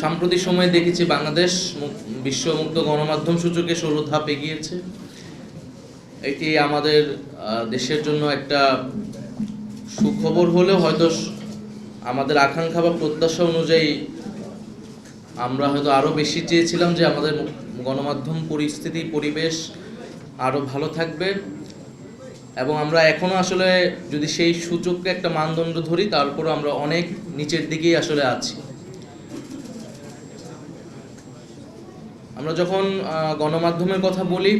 সাম্প্রতিক সময়ে দেখেছি বাংলাদেশ মু- বিশ্ব মুক্ত গণমাধ্যম সূচকে ষোলো ধাপ এগিয়েছে। এটি আমাদের দেশের জন্য একটা সুখবর হলেও হয়তো আমাদের আকাঙ্ক্ষা বা প্রত্যাশা অনুযায়ী আমরা হয়তো আরও বেশি চেয়েছিলাম যে আমাদের গণমাধ্যম পরিস্থিতি, পরিবেশ আরও ভালো থাকবে। এবং আমরা এখনও আসলে যদি সেই সূচককে একটা মানদণ্ড ধরি, তারপরও আমরা অনেক নিচের দিকেই আসলে আছি। আমরা যখন গণমাধ্যমের কথা বলি,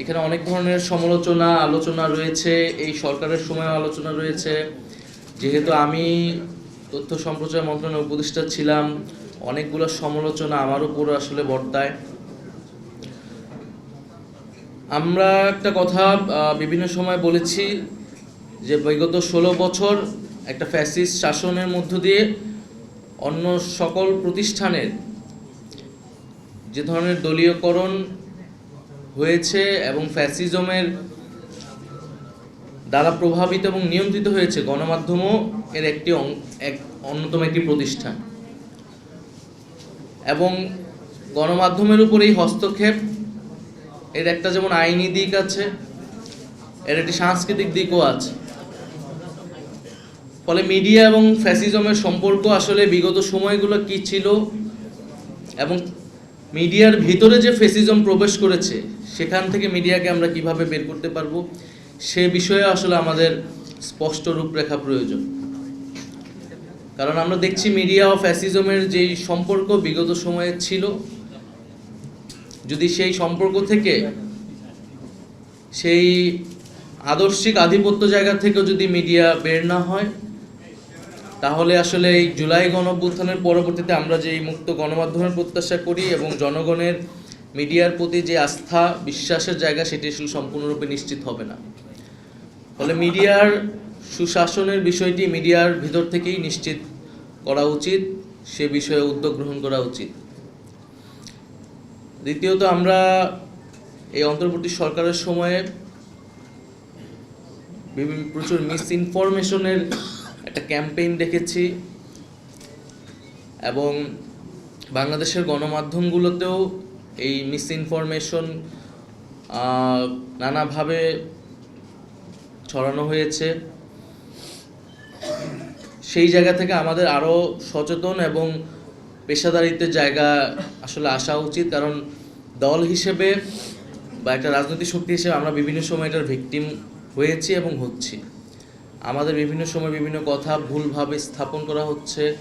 এখানে অনেক ধরনের সমালোচনা, আলোচনা রয়েছে, এই সরকারের সময় আলোচনা রয়েছে। যেহেতু আমি তথ্য সম্প্রচার মন্ত্রণালয়ের উপদেষ্টা ছিলাম, অনেকগুলো সমালোচনা আমার উপর আসলে বর্তায়। আমরা একটা কথা বিভিন্ন সময় বলেছি যে বিগত ষোলো বছর একটা ফ্যাসিস্ট শাসনের মধ্য দিয়ে অন্য সকল প্রতিষ্ঠানের যে ধরনের দলীয়করণ হয়েছে এবং ফ্যাসিজমের দ্বারা প্রভাবিত এবং নিয়ন্ত্রিত হয়েছে গণমাধ্যমও এর একটি এক অন্যতম একটি প্রতিষ্ঠান। এবং গণমাধ্যমের উপর এই হস্তক্ষেপ এর একটা যেমন আইনি দিক আছে, এর একটি সাংস্কৃতিক দিকও আছে। ফলে মিডিয়া এবং ফ্যাসিজমের সম্পর্ক আসলে বিগত সময়গুলো কি ছিল এবং মিডিয়ার ভিতরে যে ফেসিজম প্রবেশ করেছে, সেখান থেকে মিডিয়াকে আমরা কীভাবে বের করতে পারব, সে বিষয়ে আসলে আমাদের স্পষ্ট রূপরেখা প্রয়োজন। কারণ আমরা দেখছি মিডিয়া ও ফ্যাসিজমের যেই সম্পর্ক বিগত সময়ে ছিল, যদি সেই সম্পর্ক থেকে সেই আদর্শিক আধিপত্য জায়গা থেকেও যদি মিডিয়া বের না হয় তাহলে আসলে এই জুলাই গণঅভ্যুত্থানের পরবর্তীতে আমরা যে মুক্ত গণমাধ্যমের প্রত্যাশা করি এবং জনগণের মিডিয়ার প্রতি যে আস্থা, বিশ্বাসের জায়গা, সেটি আসলে সম্পূর্ণরূপে নিশ্চিত হবে না। ফলে মিডিয়ার সুশাসনের বিষয়টি মিডিয়ার ভিতর থেকেই নিশ্চিত করা উচিত, সে বিষয়ে উদ্যোগ গ্রহণ করা উচিত। দ্বিতীয়ত আমরা এই অন্তর্বর্তী সরকারের সময়ে বিভিন্ন প্রচুর মিস ইনফরমেশনের একটা ক্যাম্পেইন দেখেছি এবং বাংলাদেশের গণমাধ্যমগুলোতেও এই মিস ইনফরমেশন নানাভাবে ছড়ানো হয়েছে। সেই জায়গা থেকে আমাদের আরও সচেতন এবং পেশাদারিত্বের জায়গা আসলে আসা উচিত। কারণ দল হিসেবে বা একটা রাজনৈতিক শক্তি হিসেবে আমরা বিভিন্ন সময় এটার ভিকটিম হয়েছি এবং হচ্ছি। আমাদের বিভিন্ন সময় বিভিন্ন কথা ভুলভাবে স্থাপন করা হচ্ছে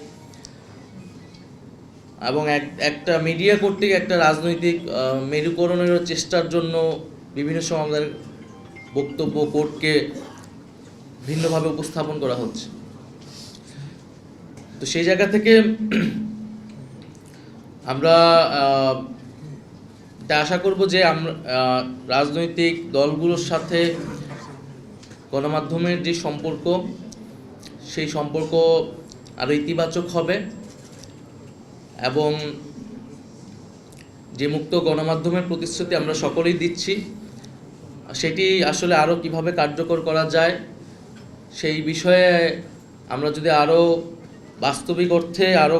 এবং এক, একটা মিডিয়া কর্তৃক একটা রাজনৈতিক মেরুকরণের চেষ্টার জন্য বিভিন্ন সময় আমাদের বক্তব্য কোর্টকে ভিন্নভাবে উপস্থাপন করা হচ্ছে। তো সেই জায়গা থেকে আমরা আশা করব যে আমরা রাজনৈতিক দলগুলোর সাথে গণমাধ্যমের যে সম্পর্ক, সেই সম্পর্ক আরও ইতিবাচক হবে এবং যে মুক্ত গণমাধ্যমের প্রতিশ্রুতি আমরা সকলেই দিচ্ছি, সেটি আসলে আরও কীভাবে কার্যকর করা যায়, সেই বিষয়ে আমরা যদি আরও বাস্তবিক অর্থে আরও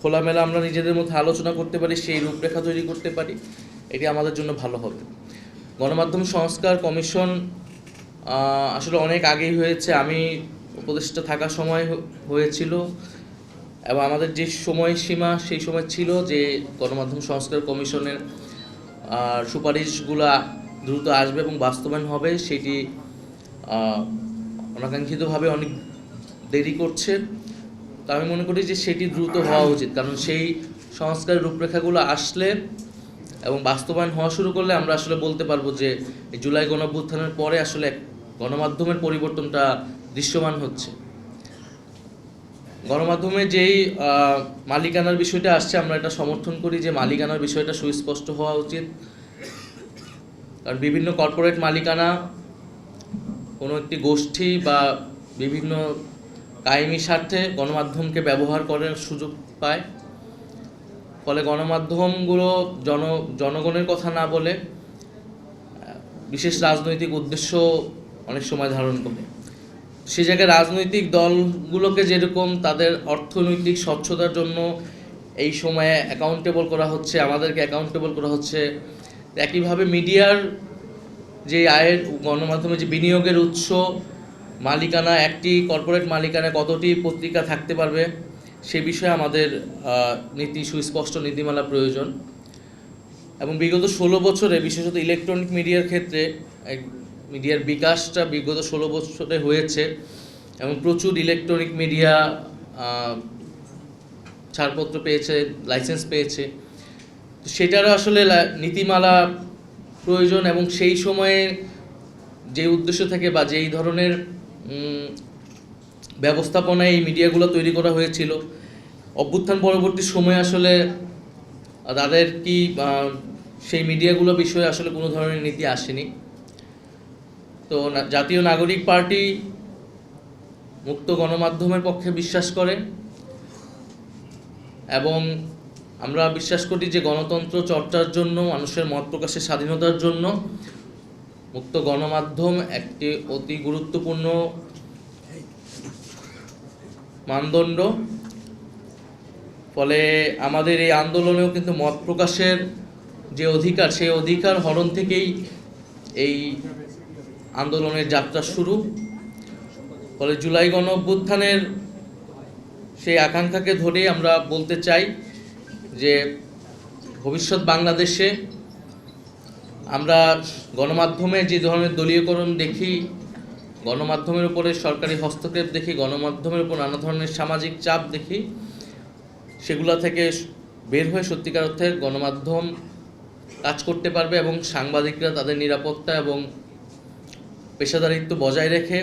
খোলামেলা আমরা নিজেদের মধ্যে আলোচনা করতে পারি, সেই রূপরেখা তৈরি করতে পারি, এটি আমাদের জন্য ভালো হবে। গণমাধ্যম সংস্কার কমিশন আসলে অনেক আগেই হয়েছে। আমি উপদেষ্টা থাকার সময় হয়েছিল। এবং আমাদের যে সময়সীমা, সেই সময় ছিল যে গণমাধ্যম সংস্কার কমিশনের সুপারিশগুলো দ্রুত আসবে এবং বাস্তবায়ন হবে, সেটি অনাকাঙ্ক্ষিতভাবে অনেক দেরি করছে। তো আমি মনে করি যে সেটি দ্রুত হওয়া উচিত। কারণ সেই সংস্কার রূপরেখাগুলো আসলে এবং বাস্তবায়ন হওয়া শুরু করলে আমরা আসলে বলতে পারব যে জুলাই গণঅভ্যুত্থানের পরে আসলে গণমাধ্যমের পরিবর্তনটা দৃশ্যমান হচ্ছে। গণমাধ্যমে যেই মালিকানার বিষয়টা আসছে, আমরা এটা সমর্থন করি যে মালিকানার বিষয়টা সুস্পষ্ট হওয়া উচিত। কারণ বিভিন্ন কর্পোরেট মালিকানা কোনো একটি গোষ্ঠী বা বিভিন্ন কায়েমি স্বার্থে গণমাধ্যমকে ব্যবহার করার সুযোগ পায়। ফলে গণমাধ্যমগুলো জন, জনগণের কথা না বলে বিশেষ রাজনৈতিক উদ্দেশ্য অনেক সময় ধারণ করে। সে জায়গায় রাজনৈতিক দলগুলোকে যেরকম তাদের অর্থনৈতিক স্বচ্ছতার জন্য এই সময়ে অ্যাকাউন্টেবল করা হচ্ছে, আমাদেরকে অ্যাকাউন্টেবল করা হচ্ছে, একইভাবে মিডিয়ার যে আয়ের গণমাধ্যমে যে বিনিয়োগের উৎস, মালিকানা, একটি কর্পোরেট মালিকানা কতটি পত্রিকা থাকতে পারবে, সে বিষয়ে আমাদের নীতি, সুস্পষ্ট নীতিমালা প্রয়োজন। এবং বিগত ষোলো বছরে, বিশেষত ইলেকট্রনিক মিডিয়ার ক্ষেত্রে মিডিয়ার বিকাশটা বিগত ষোলো বছরে হয়েছে এবং প্রচুর ইলেকট্রনিক মিডিয়া ছাড়পত্র পেয়েছে, লাইসেন্স পেয়েছে। সেটারও আসলে নীতিমালা প্রয়োজন এবং সেই সময়ে যে উদ্দেশ্য থেকে বা যেই ধরনের ব্যবস্থাপনায় এই মিডিয়াগুলো তৈরি করা হয়েছিল, অভ্যুত্থান পরবর্তী সময়ে আসলে তাদের কি সেই মিডিয়াগুলো বিষয়ে আসলে কোনো ধরনের নীতি আসেনি। তো জাতীয় নাগরিক পার্টি মুক্ত গণমাধ্যমের পক্ষে বিশ্বাস করে এবং আমরা বিশ্বাস করি যে গণতন্ত্র চর্চার জন্য, মানুষের মত প্রকাশের স্বাধীনতার জন্য মুক্ত গণমাধ্যম একটি অতি গুরুত্বপূর্ণ মানদণ্ড। ফলে আমাদের এই আন্দোলনেও কিন্তু মত প্রকাশের যে অধিকার, সেই অধিকার হরণ থেকেই এই আন্দোলনের যাত্রা শুরু। ফলে জুলাই গণ অভ্যুত্থানের সেই আকাঙ্ক্ষাকে ধরে আমরা বলতে চাই যে, ভবিষ্যৎ বাংলাদেশে আমরা গণমাধ্যমে যে ধরনের দলীয়করণ দেখি, গণমাধ্যমের উপরে সরকারি হস্তক্ষেপ দেখি, গণমাধ্যমের উপর নানা ধরনের সামাজিক চাপ দেখি, সেগুলো থেকে বের হয়ে সত্যিকার অর্থে গণমাধ্যম কাজ করতে পারবে এবং সাংবাদিকরা তাদের নিরাপত্তা এবং পেশাদারিত্ব বজায় রেখে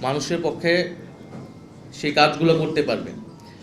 মানুষের পক্ষে সেই কাজগুলো করতে পারবে।